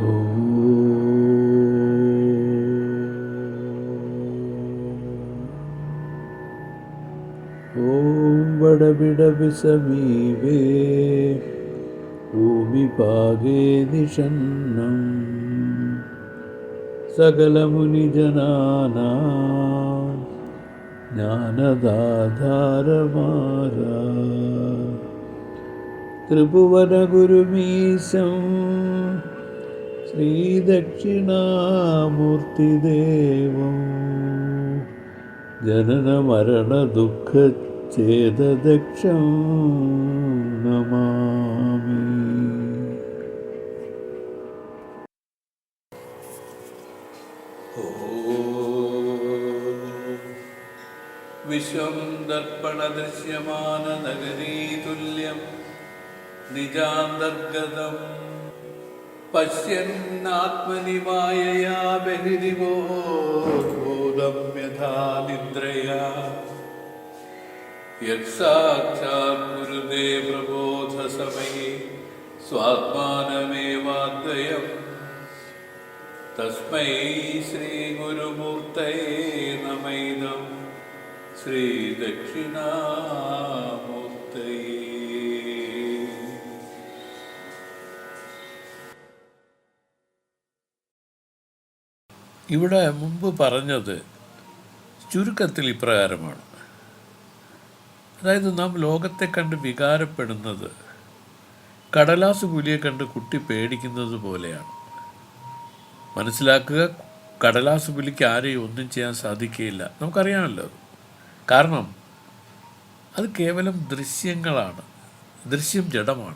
ॐ बडबिडबिसमीपे निषन्नम् निषन् सकलमुनिजनाना ज्ञानदाधारमारा त्रिभुवनगुरुमीशम् ശ്രീദക്ഷിണാമൂർത്തിദേവം. ജനനമരണദുഃഖഛേദദക്ഷം നമാമി. വിശ്വം ദർപ്പണദൃശ്യമാന നഗരീതുല്യം നിജാന്തർഗതം പശ്യന്നാത്മനി മായയാ ബഹിരിവോദം യഥാ നിദ്രയാ യത്സാക്ഷാത് ഗുരുദേ പ്രബോധസമയേ. സ്വാത്മാനമേവാദ്വയം. തസ്മൈ ശ്രീഗുരുമൂർത്തയേ നമൈദം ശ്രീദക്ഷിണാമൂർത്തയേ ഇവിടെ മുമ്പ് പറഞ്ഞത് ചുരുക്കത്തിൽ ഇപ്രകാരമാണ്. അതായത് നാം ലോകത്തെ കണ്ട് വികാരപ്പെടുന്നത് കടലാസ് പുലിയെ കണ്ട് കുട്ടി പേടിക്കുന്നത് പോലെയാണ്. മനസ്സിലാക്കുക കടലാസ് പുലിക്ക് ആരെയും ഒന്നും ചെയ്യാൻ സാധിക്കുകയില്ല. നമുക്കറിയാമല്ലോ കാരണം അത് കേവലം ദൃശ്യങ്ങളാണ്. ദൃശ്യം ജഡമാണ്.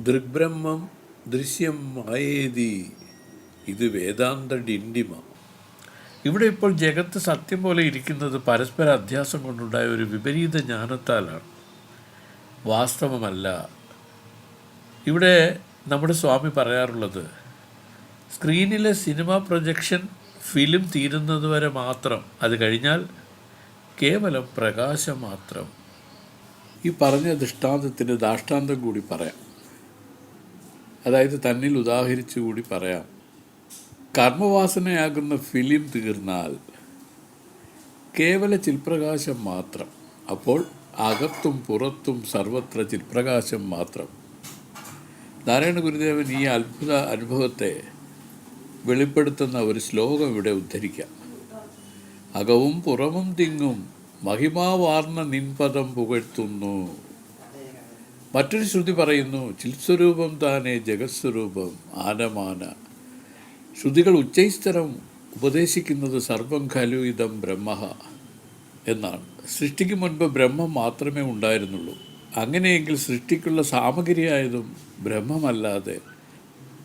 ദൃഗ്ബ്രഹ്മം ദൃശ്യം മായേതി. ഇത് വേദാന്ത ഡിൻഡിമ ഇവിടെ ഇപ്പോൾ ജഗത്ത് സത്യം പോലെ ഇരിക്കുന്നത് പരസ്പര അധ്യാസം കൊണ്ടുണ്ടായ ഒരു വിപരീത ജ്ഞാനത്താലാണ്. വാസ്തവമല്ല. ഇവിടെ നമ്മുടെ സ്വാമി പറയാറുള്ളത് സ്ക്രീനിലെ സിനിമ പ്രൊജക്ഷൻ ഫിലിം തീരുന്നത് വരെ മാത്രം. അത് കഴിഞ്ഞാൽ കേവലം പ്രകാശം മാത്രം. ഈ പറഞ്ഞ ദൃഷ്ടാന്തത്തിന്റെ ദാഷ്ടാന്തം കൂടി പറയാം. അതായത് തന്നിൽ ഉദാഹരിച്ചു കൂടി പറയാം. കർമ്മവാസനയാകുന്ന ഫിലിം തീർന്നാൽ കേവല ചിൽപ്രകാശം മാത്രം. അപ്പോൾ അകത്തും പുറത്തും സർവത്ര ചിൽപ്രകാശം മാത്രം. നാരായണ ഗുരുദേവൻ ഈ അത്ഭുത അനുഭവത്തെ വെളിപ്പെടുത്തുന്ന ഒരു ശ്ലോകം ഇവിടെ ഉദ്ധരിക്കാം. അകവും പുറമും തിങ്ങും മഹിമാവാർന്ന നിൻപദം പുകഴ്ത്തുന്നു. മറ്റൊരു ശ്രുതി പറയുന്നു ചിൽസ്വരൂപം താനേ ജഗത്സ്വരൂപം ആനമാന. ശ്രുതികൾ ഉച്ചൈസ്തരം ഉപദേശിക്കുന്നത് സർവം ഖലു ഇതം ബ്രഹ്മ എന്നാണ്. സൃഷ്ടിക്ക് മുൻപ് ബ്രഹ്മം മാത്രമേ ഉണ്ടായിരുന്നുള്ളൂ. അങ്ങനെയെങ്കിൽ സൃഷ്ടിക്കുള്ള സാമഗ്രിയായതും ബ്രഹ്മമല്ലാതെ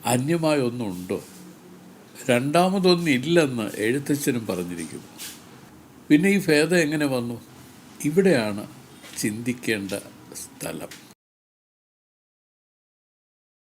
അന്യമായ ഒന്നുണ്ടോ? രണ്ടാമതൊന്നില്ലെന്ന് എഴുത്തച്ഛനും പറഞ്ഞിരിക്കുന്നു. പിന്നെ ഈ ഭേദം എങ്ങനെ വന്നു? ഇവിടെയാണ് ചിന്തിക്കേണ്ട സ്ഥലം.